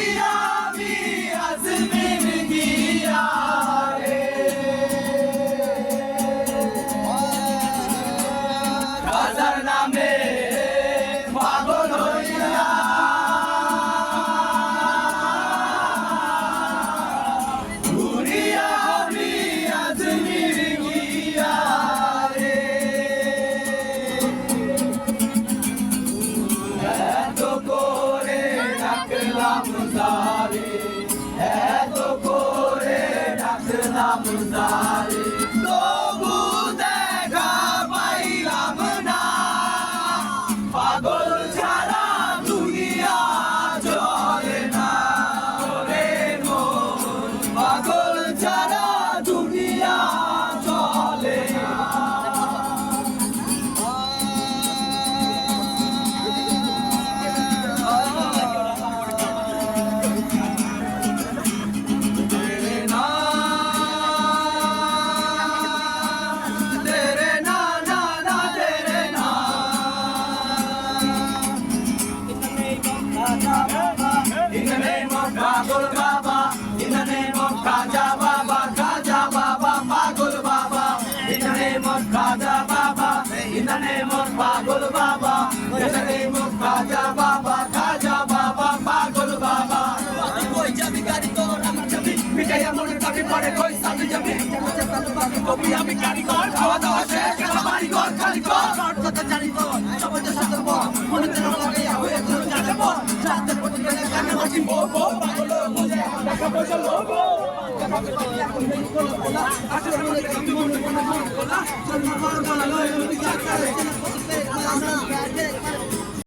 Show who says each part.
Speaker 1: Samia, Samia, Samia. মুজারে এত করে ডাকলাম মুজারে Kaja Baba, Bagul Baba, in the name of Kaja Baba, in the name of Bagul Baba, in the name of Kaja Baba, Kaja Baba, Bagul Baba. কই যাবি গাড়ি তোর আমার যাবি মিটাই মনের কাটি পড়ে কই সাথে যাবি বো বো পাগল মুঝে টাকা পয়সা লোভো আসলে আমি করি মনে মনে মনে বলা চল মা বড় বলা